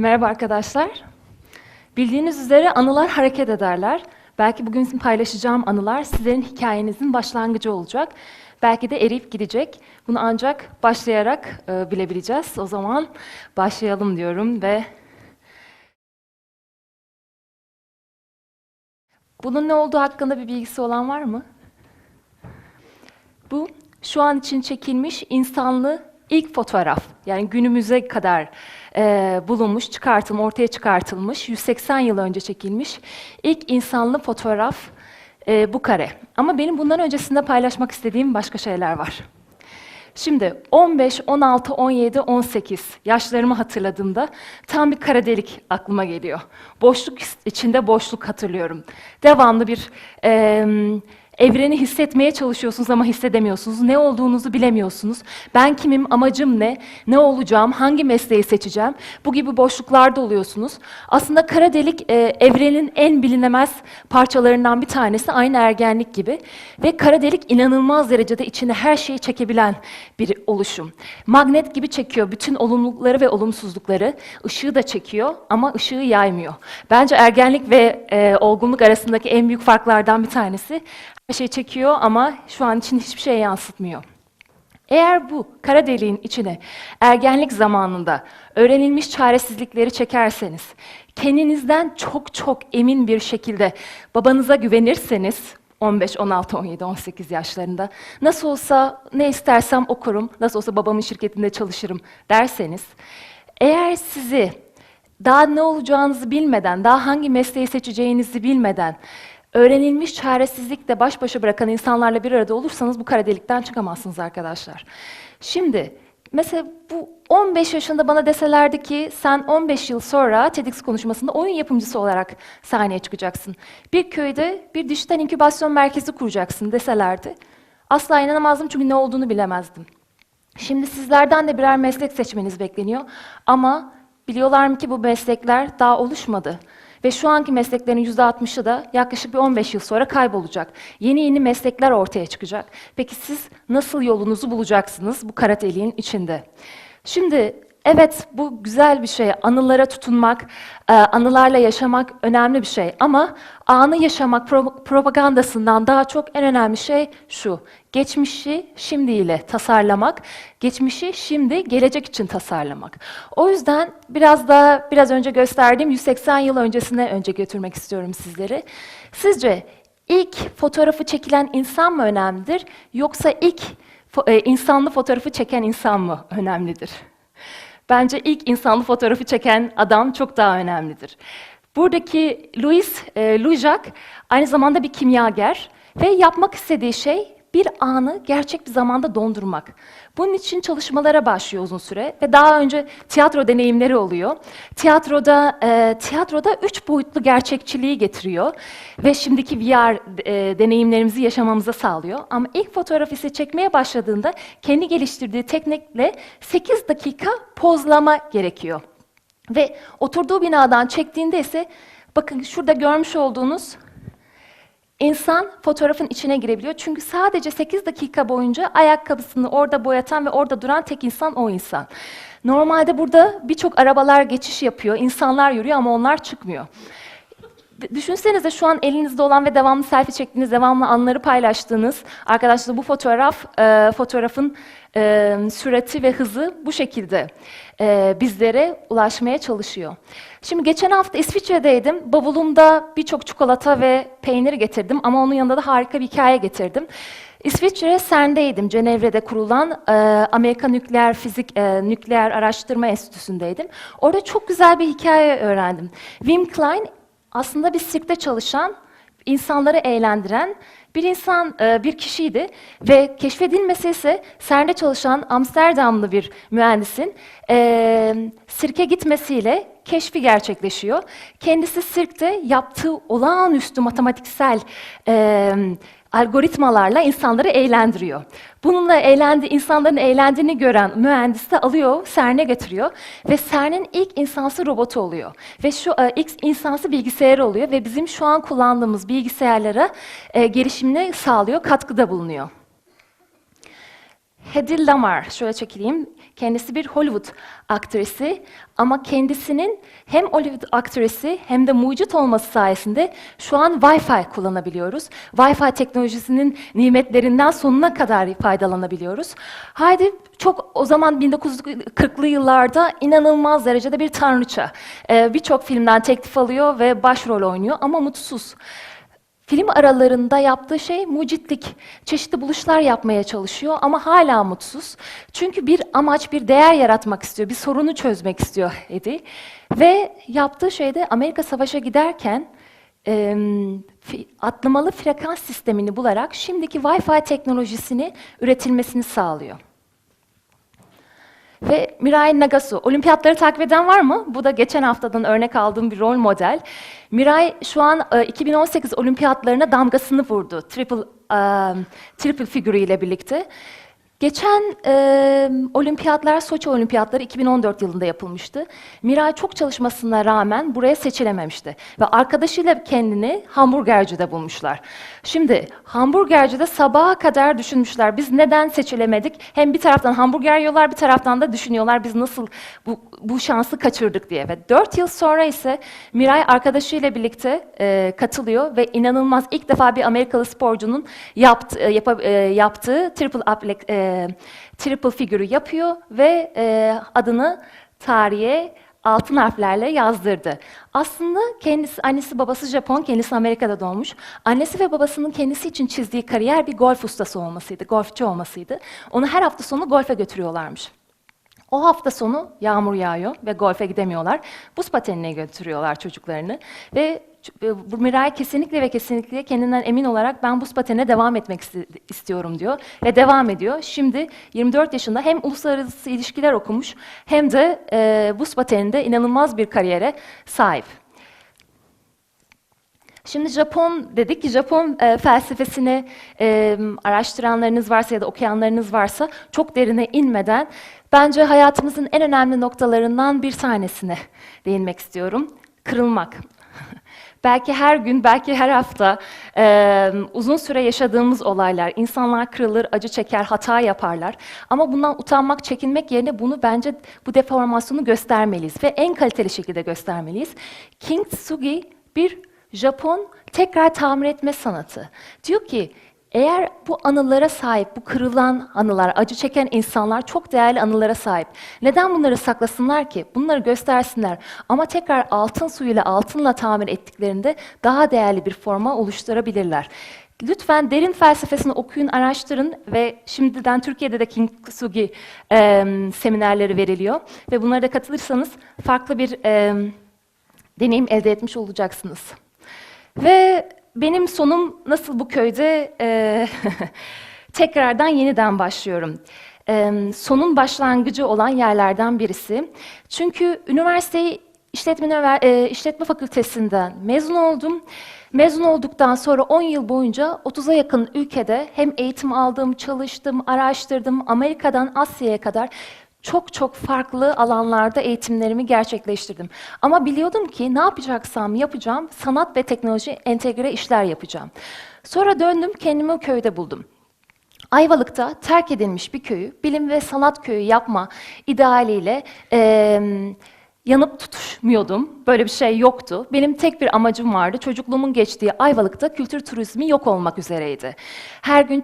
Merhaba arkadaşlar. Bildiğiniz üzere anılar hareket ederler. Belki bugün sizin paylaşacağım anılar sizlerin hikayenizin başlangıcı olacak. Belki de eriyip gidecek. Bunu ancak başlayarak e, bilebileceğiz. O zaman başlayalım diyorum ve bunun ne olduğu hakkında bir bilgisi olan var mı? Bu şu an için çekilmiş insanlı ilk fotoğraf. Yani günümüze kadar e, bulunmuş, çıkartılmış, ortaya çıkartılmış, 180 yıl önce çekilmiş ilk insanlı fotoğraf e, bu kare. Ama benim bundan öncesinde paylaşmak istediğim başka şeyler var. Şimdi 15, 16, 17, 18 yaşlarımı hatırladığımda tam bir kara delik aklıma geliyor. Boşluk içinde boşluk hatırlıyorum. Devamlı bir e, evreni hissetmeye çalışıyorsunuz ama hissedemiyorsunuz. Ne olduğunuzu bilemiyorsunuz. Ben kimim, amacım ne, ne olacağım, hangi mesleği seçeceğim? Bu gibi boşluklarda oluyorsunuz. Aslında kara delik e, evrenin en bilinemez parçalarından bir tanesi aynı ergenlik gibi. Ve kara delik inanılmaz derecede içine her şeyi çekebilen bir oluşum. Magnet gibi çekiyor bütün olumlulukları ve olumsuzlukları. Işığı da çekiyor ama ışığı yaymıyor. Bence ergenlik ve e, olgunluk arasındaki en büyük farklardan bir tanesi. Her şey çekiyor ama şu an için hiçbir şey yansıtmıyor. Eğer bu kara deliğin içine ergenlik zamanında öğrenilmiş çaresizlikleri çekerseniz, kendinizden çok çok emin bir şekilde babanıza güvenirseniz, 15, 16, 17, 18 yaşlarında nasıl olsa ne istersem okurum, nasıl olsa babamın şirketinde çalışırım derseniz, eğer sizi daha ne olacağınızı bilmeden, daha hangi mesleği seçeceğinizi bilmeden, öğrenilmiş çaresizlikle baş başa bırakan insanlarla bir arada olursanız bu kara delikten çıkamazsınız arkadaşlar. Şimdi mesela bu 15 yaşında bana deselerdi ki sen 15 yıl sonra TEDx konuşmasında oyun yapımcısı olarak sahneye çıkacaksın. Bir köyde bir dijital inkübasyon merkezi kuracaksın deselerdi. Asla inanamazdım çünkü ne olduğunu bilemezdim. Şimdi sizlerden de birer meslek seçmeniz bekleniyor ama biliyorlar mı ki bu meslekler daha oluşmadı. Ve şu anki mesleklerin %60'ı da yaklaşık bir 15 yıl sonra kaybolacak. Yeni yeni meslekler ortaya çıkacak. Peki siz nasıl yolunuzu bulacaksınız bu kara deliğin içinde? Şimdi evet bu güzel bir şey. Anılara tutunmak, e, anılarla yaşamak önemli bir şey. Ama anı yaşamak pro- propagandasından daha çok en önemli şey şu. Geçmişi şimdiyle tasarlamak, geçmişi şimdi gelecek için tasarlamak. O yüzden biraz da biraz önce gösterdiğim 180 yıl öncesine önce götürmek istiyorum sizleri. Sizce ilk fotoğrafı çekilen insan mı önemlidir yoksa ilk e, insanlı fotoğrafı çeken insan mı önemlidir? Bence ilk insanlı fotoğrafı çeken adam çok daha önemlidir. Buradaki Louis e, Lujac aynı zamanda bir kimyager ve yapmak istediği şey bir anı gerçek bir zamanda dondurmak. Bunun için çalışmalara başlıyor uzun süre ve daha önce tiyatro deneyimleri oluyor. Tiyatroda e, tiyatroda üç boyutlu gerçekçiliği getiriyor ve şimdiki VR e, deneyimlerimizi yaşamamıza sağlıyor. Ama ilk fotoğraf ise çekmeye başladığında kendi geliştirdiği teknikle 8 dakika pozlama gerekiyor. Ve oturduğu binadan çektiğinde ise bakın şurada görmüş olduğunuz İnsan fotoğrafın içine girebiliyor. Çünkü sadece 8 dakika boyunca ayakkabısını orada boyatan ve orada duran tek insan o insan. Normalde burada birçok arabalar geçiş yapıyor, insanlar yürüyor ama onlar çıkmıyor. Düşünsenize şu an elinizde olan ve devamlı selfie çektiğiniz, devamlı anları paylaştığınız arkadaşlar bu fotoğraf, e, fotoğrafın e, sürati ve hızı bu şekilde e, bizlere ulaşmaya çalışıyor. Şimdi geçen hafta İsviçre'deydim. Bavulumda birçok çikolata ve peynir getirdim ama onun yanında da harika bir hikaye getirdim. İsviçre CERN'deydim. Cenevre'de kurulan e, Amerika Nükleer Fizik e, Nükleer Araştırma Enstitüsü'ndeydim. Orada çok güzel bir hikaye öğrendim. Wim Klein aslında bir sirkte çalışan, insanları eğlendiren bir insan, e, bir kişiydi ve keşfedilmesi ise CERN'de çalışan Amsterdamlı bir mühendisin e, sirke gitmesiyle keşfi gerçekleşiyor. Kendisi sirkte yaptığı olağanüstü matematiksel e, algoritmalarla insanları eğlendiriyor. Bununla eğlendi, insanların eğlendiğini gören mühendis de alıyor, CERN'e getiriyor ve CERN'in ilk insansı robotu oluyor. Ve şu e, ilk insansı bilgisayarı oluyor ve bizim şu an kullandığımız bilgisayarlara e, gelişimini sağlıyor, katkıda bulunuyor. Hedy Lamar, şöyle çekileyim. Kendisi bir Hollywood aktrisi ama kendisinin hem Hollywood aktrisi hem de mucit olması sayesinde şu an Wi-Fi kullanabiliyoruz. Wi-Fi teknolojisinin nimetlerinden sonuna kadar faydalanabiliyoruz. Haydi çok o zaman 1940'lı yıllarda inanılmaz derecede bir tanrıça. Ee, Birçok filmden teklif alıyor ve başrol oynuyor ama mutsuz. Film aralarında yaptığı şey mucitlik. Çeşitli buluşlar yapmaya çalışıyor ama hala mutsuz. Çünkü bir amaç, bir değer yaratmak istiyor, bir sorunu çözmek istiyor Eddie. Ve yaptığı şey de Amerika Savaş'a giderken e, atlamalı frekans sistemini bularak şimdiki Wi-Fi teknolojisini üretilmesini sağlıyor. Ve Mirai Nagasu. Olimpiyatları takip eden var mı? Bu da geçen haftadan örnek aldığım bir rol model. Mirai şu an e, 2018 olimpiyatlarına damgasını vurdu. Triple, e, triple figürüyle birlikte. Geçen e, olimpiyatlar, Soçi olimpiyatları 2014 yılında yapılmıştı. Miray çok çalışmasına rağmen buraya seçilememişti. Ve arkadaşıyla kendini hamburgercide bulmuşlar. Şimdi hamburgercide sabaha kadar düşünmüşler. Biz neden seçilemedik? Hem bir taraftan hamburger yiyorlar, bir taraftan da düşünüyorlar biz nasıl bu, bu şansı kaçırdık diye. Ve dört yıl sonra ise Miray arkadaşıyla birlikte e, katılıyor ve inanılmaz ilk defa bir Amerikalı sporcunun yaptı, e, yapa- e, yaptığı triple aplex, e, triple figürü yapıyor ve e, adını tarihe altın harflerle yazdırdı. Aslında kendisi, annesi babası Japon, kendisi Amerika'da doğmuş. Annesi ve babasının kendisi için çizdiği kariyer bir golf ustası olmasıydı, golfçü olmasıydı. Onu her hafta sonu golfe götürüyorlarmış. O hafta sonu yağmur yağıyor ve golfe gidemiyorlar. Buz patenine götürüyorlar çocuklarını ve e, Miray kesinlikle ve kesinlikle kendinden emin olarak ben buz patenine devam etmek istiyorum diyor ve devam ediyor. Şimdi 24 yaşında hem uluslararası ilişkiler okumuş hem de e, buz pateninde inanılmaz bir kariyere sahip. Şimdi Japon dedik ki Japon e, felsefesini e, araştıranlarınız varsa ya da okuyanlarınız varsa çok derine inmeden bence hayatımızın en önemli noktalarından bir tanesine değinmek istiyorum. Kırılmak. Belki her gün, belki her hafta e, uzun süre yaşadığımız olaylar, insanlar kırılır, acı çeker, hata yaparlar. Ama bundan utanmak, çekinmek yerine bunu bence bu deformasyonu göstermeliyiz ve en kaliteli şekilde göstermeliyiz. Kintsugi bir Japon tekrar tamir etme sanatı. Diyor ki eğer bu anılara sahip, bu kırılan anılar, acı çeken insanlar çok değerli anılara sahip. Neden bunları saklasınlar ki? Bunları göstersinler. Ama tekrar altın suyuyla, altınla tamir ettiklerinde daha değerli bir forma oluşturabilirler. Lütfen derin felsefesini okuyun, araştırın ve şimdiden Türkiye'de de Kintsugi e, seminerleri veriliyor. Ve bunlara da katılırsanız farklı bir e, deneyim elde etmiş olacaksınız. Ve benim sonum nasıl bu köyde e, tekrardan yeniden başlıyorum. E, sonun başlangıcı olan yerlerden birisi. Çünkü üniversiteyi işletme, e, işletme fakültesinden mezun oldum. Mezun olduktan sonra 10 yıl boyunca 30'a yakın ülkede hem eğitim aldım, çalıştım, araştırdım. Amerika'dan Asya'ya kadar çok çok farklı alanlarda eğitimlerimi gerçekleştirdim. Ama biliyordum ki ne yapacaksam yapacağım, sanat ve teknoloji entegre işler yapacağım. Sonra döndüm, kendimi köyde buldum. Ayvalık'ta terk edilmiş bir köyü, bilim ve sanat köyü yapma idealiyle eee, yanıp tutuşmuyordum. Böyle bir şey yoktu. Benim tek bir amacım vardı. Çocukluğumun geçtiği Ayvalık'ta kültür turizmi yok olmak üzereydi. Her gün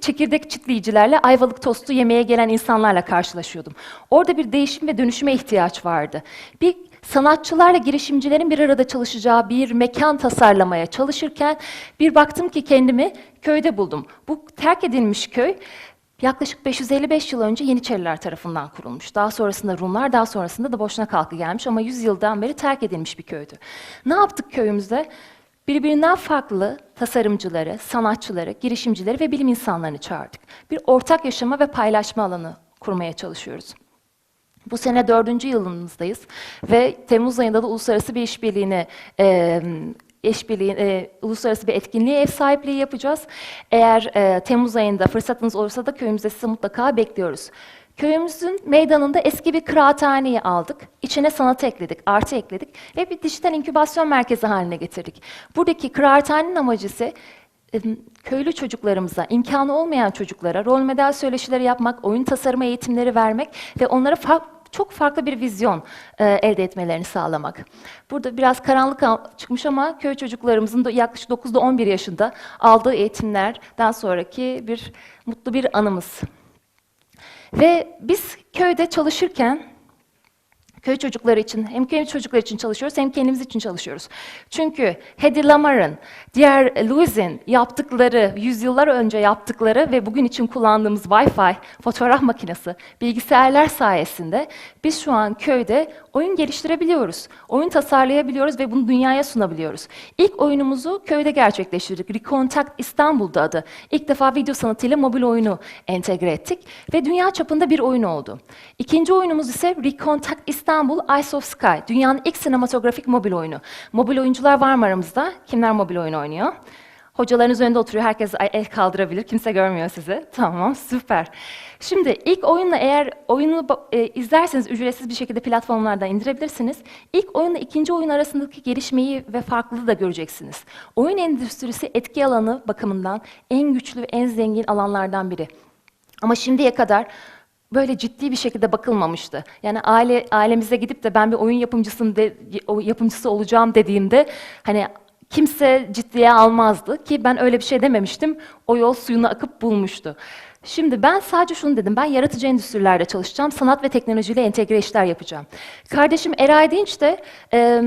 çekirdek çitleyicilerle Ayvalık tostu yemeye gelen insanlarla karşılaşıyordum. Orada bir değişim ve dönüşüme ihtiyaç vardı. Bir sanatçılarla girişimcilerin bir arada çalışacağı bir mekan tasarlamaya çalışırken bir baktım ki kendimi köyde buldum. Bu terk edilmiş köy yaklaşık 555 yıl önce Yeniçeriler tarafından kurulmuş. Daha sonrasında Rumlar, daha sonrasında da Boşnak halkı gelmiş ama 100 yıldan beri terk edilmiş bir köydü. Ne yaptık köyümüzde? Birbirinden farklı tasarımcıları, sanatçıları, girişimcileri ve bilim insanlarını çağırdık. Bir ortak yaşama ve paylaşma alanı kurmaya çalışıyoruz. Bu sene dördüncü yılımızdayız ve Temmuz ayında da uluslararası bir işbirliğine e, işbirliği, e, uluslararası bir etkinliğe ev sahipliği yapacağız. Eğer e, Temmuz ayında fırsatınız olursa da köyümüzde sizi mutlaka bekliyoruz. Köyümüzün meydanında eski bir kıraathaneyi aldık. İçine sanatı ekledik, artı ekledik ve bir dijital inkübasyon merkezi haline getirdik. Buradaki kıraathanenin amacı ise e, köylü çocuklarımıza, imkanı olmayan çocuklara rol model söyleşileri yapmak, oyun tasarımı eğitimleri vermek ve onlara çok farklı bir vizyon e, elde etmelerini sağlamak. Burada biraz karanlık çıkmış ama köy çocuklarımızın da yaklaşık 9'da 11 yaşında aldığı eğitimlerden sonraki bir mutlu bir anımız. Ve biz köyde çalışırken köy çocukları için hem köy çocukları için çalışıyoruz hem kendimiz için çalışıyoruz. Çünkü Hedy Lamar'ın, diğer Louis'in yaptıkları, yüzyıllar önce yaptıkları ve bugün için kullandığımız Wi-Fi, fotoğraf makinesi, bilgisayarlar sayesinde biz şu an köyde oyun geliştirebiliyoruz. Oyun tasarlayabiliyoruz ve bunu dünyaya sunabiliyoruz. İlk oyunumuzu köyde gerçekleştirdik. Recontact İstanbul'da adı. İlk defa video sanatıyla mobil oyunu entegre ettik ve dünya çapında bir oyun oldu. İkinci oyunumuz ise Recontact İstanbul Ice of Sky. Dünyanın ilk sinematografik mobil oyunu. Mobil oyuncular var mı aramızda? Kimler mobil oyun oynuyor? Hocalarınız önünde oturuyor, herkes el kaldırabilir, kimse görmüyor sizi. Tamam, süper. Şimdi ilk oyunla eğer oyunu e, izlerseniz ücretsiz bir şekilde platformlardan indirebilirsiniz. İlk oyunla ikinci oyun arasındaki gelişmeyi ve farklılığı da göreceksiniz. Oyun endüstrisi etki alanı bakımından en güçlü ve en zengin alanlardan biri. Ama şimdiye kadar böyle ciddi bir şekilde bakılmamıştı. Yani aile ailemize gidip de ben bir oyun yapımcısın de, yapımcısı olacağım dediğimde hani kimse ciddiye almazdı ki ben öyle bir şey dememiştim. O yol suyunu akıp bulmuştu. Şimdi ben sadece şunu dedim, ben yaratıcı endüstrilerde çalışacağım, sanat ve teknolojiyle entegre işler yapacağım. Kardeşim Eray Dinç de e,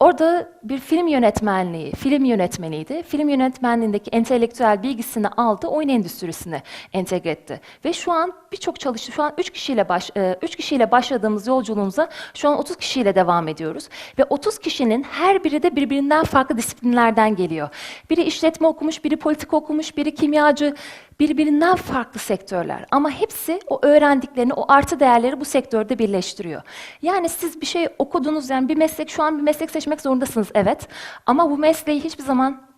orada bir film yönetmenliği, film yönetmeniydi. Film yönetmenliğindeki entelektüel bilgisini aldı, oyun endüstrisine entegre etti. Ve şu an birçok çalıştı. Şu an 3 kişiyle baş, 3 kişiyle başladığımız yolculuğumuza şu an 30 kişiyle devam ediyoruz. Ve 30 kişinin her biri de birbirinden farklı disiplinlerden geliyor. Biri işletme okumuş, biri politika okumuş, biri kimyacı, birbirinden farklı sektörler. Ama hepsi o öğrendiklerini, o artı değerleri bu sektörde birleştiriyor. Yani siz bir şey okudunuz, yani bir meslek, şu an bir meslek seçmek zorundasınız, evet. Ama bu mesleği hiçbir zaman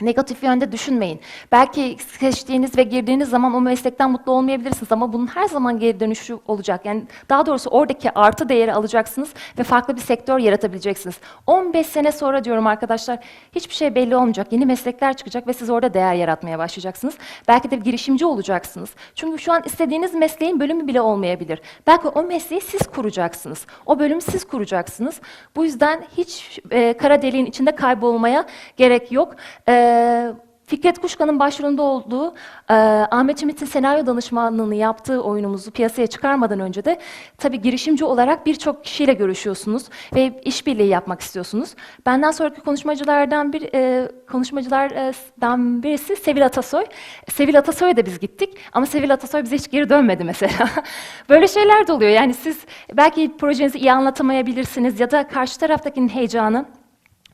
Negatif yönde düşünmeyin. Belki seçtiğiniz ve girdiğiniz zaman o meslekten mutlu olmayabilirsiniz ama bunun her zaman geri dönüşü olacak. Yani daha doğrusu oradaki artı değeri alacaksınız ve farklı bir sektör yaratabileceksiniz. 15 sene sonra diyorum arkadaşlar hiçbir şey belli olmayacak. Yeni meslekler çıkacak ve siz orada değer yaratmaya başlayacaksınız. Belki de girişimci olacaksınız. Çünkü şu an istediğiniz mesleğin bölümü bile olmayabilir. Belki o mesleği siz kuracaksınız. O bölümü siz kuracaksınız. Bu yüzden hiç e, kara deliğin içinde kaybolmaya gerek yok. E, Fikret Kuşkan'ın başrolünde olduğu e, Ahmet Ümit'in senaryo danışmanlığını yaptığı oyunumuzu piyasaya çıkarmadan önce de tabii girişimci olarak birçok kişiyle görüşüyorsunuz ve işbirliği yapmak istiyorsunuz. Benden sonraki konuşmacılardan bir e, konuşmacılardan birisi Sevil Atasoy. Sevil Atasoy'a da biz gittik ama Sevil Atasoy bize hiç geri dönmedi mesela. Böyle şeyler de oluyor. Yani siz belki projenizi iyi anlatamayabilirsiniz ya da karşı taraftakinin heyecanı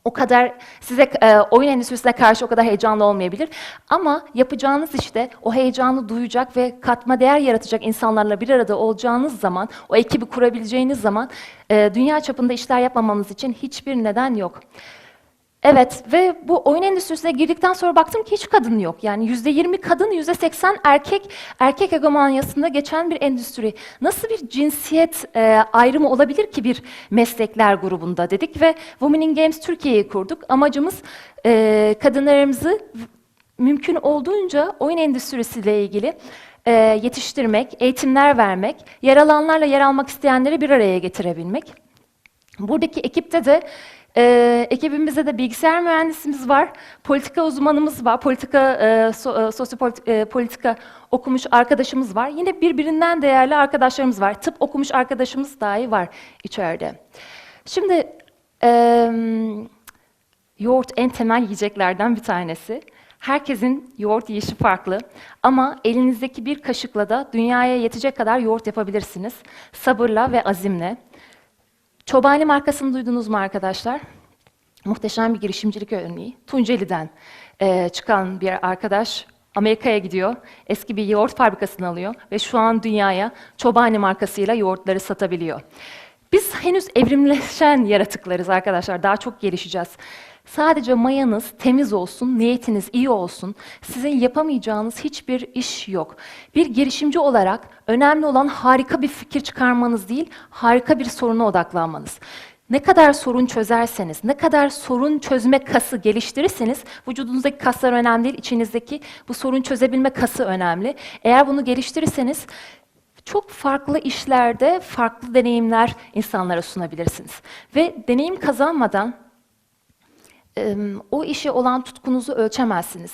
o kadar size e, oyun endüstrisine karşı o kadar heyecanlı olmayabilir. Ama yapacağınız işte o heyecanı duyacak ve katma değer yaratacak insanlarla bir arada olacağınız zaman, o ekibi kurabileceğiniz zaman e, dünya çapında işler yapmamanız için hiçbir neden yok. Evet ve bu oyun endüstrisine girdikten sonra baktım ki hiç kadın yok. Yani yüzde yirmi kadın, yüzde seksen erkek, erkek hegemonyasında geçen bir endüstri. Nasıl bir cinsiyet e, ayrımı olabilir ki bir meslekler grubunda dedik ve Women in Games Türkiye'yi kurduk. Amacımız e, kadınlarımızı mümkün olduğunca oyun endüstrisiyle ilgili e, yetiştirmek, eğitimler vermek, yer alanlarla yer almak isteyenleri bir araya getirebilmek. Buradaki ekipte de e, ekibimizde de bilgisayar mühendisimiz var, politika uzmanımız var, politika e, so, e, sosyopolitik e, okumuş arkadaşımız var. Yine birbirinden değerli arkadaşlarımız var. Tıp okumuş arkadaşımız dahi var içeride. Şimdi e, yoğurt en temel yiyeceklerden bir tanesi. Herkesin yoğurt yiyişi farklı ama elinizdeki bir kaşıkla da dünyaya yetecek kadar yoğurt yapabilirsiniz. Sabırla ve azimle. Çobani markasını duydunuz mu arkadaşlar? Muhteşem bir girişimcilik örneği. Tunceli'den e, çıkan bir arkadaş Amerika'ya gidiyor, eski bir yoğurt fabrikasını alıyor ve şu an dünyaya Çobani markasıyla yoğurtları satabiliyor. Biz henüz evrimleşen yaratıklarız arkadaşlar, daha çok gelişeceğiz. Sadece mayanız temiz olsun, niyetiniz iyi olsun. Sizin yapamayacağınız hiçbir iş yok. Bir girişimci olarak önemli olan harika bir fikir çıkarmanız değil, harika bir soruna odaklanmanız. ne kadar sorun çözerseniz, ne kadar sorun çözme kası geliştirirseniz, vücudunuzdaki kaslar önemli değil, içinizdeki bu sorun çözebilme kası önemli. Eğer bunu geliştirirseniz çok farklı işlerde farklı deneyimler insanlara sunabilirsiniz. Ve deneyim kazanmadan o işe olan tutkunuzu ölçemezsiniz.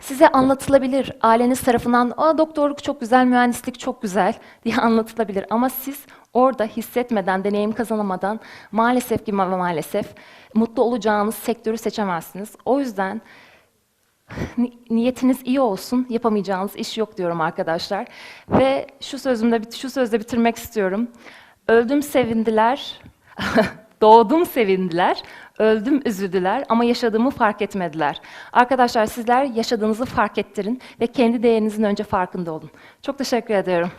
Size anlatılabilir, aileniz tarafından Aa, doktorluk çok güzel, mühendislik çok güzel diye anlatılabilir. Ama siz orada hissetmeden, deneyim kazanamadan maalesef ki ma- maalesef mutlu olacağınız sektörü seçemezsiniz. O yüzden Ni- niyetiniz iyi olsun, yapamayacağınız iş yok diyorum arkadaşlar. Ve şu sözümde şu sözle bitirmek istiyorum. Öldüm sevindiler, doğdum sevindiler, öldüm üzüldüler ama yaşadığımı fark etmediler. Arkadaşlar sizler yaşadığınızı fark ettirin ve kendi değerinizin önce farkında olun. Çok teşekkür ediyorum.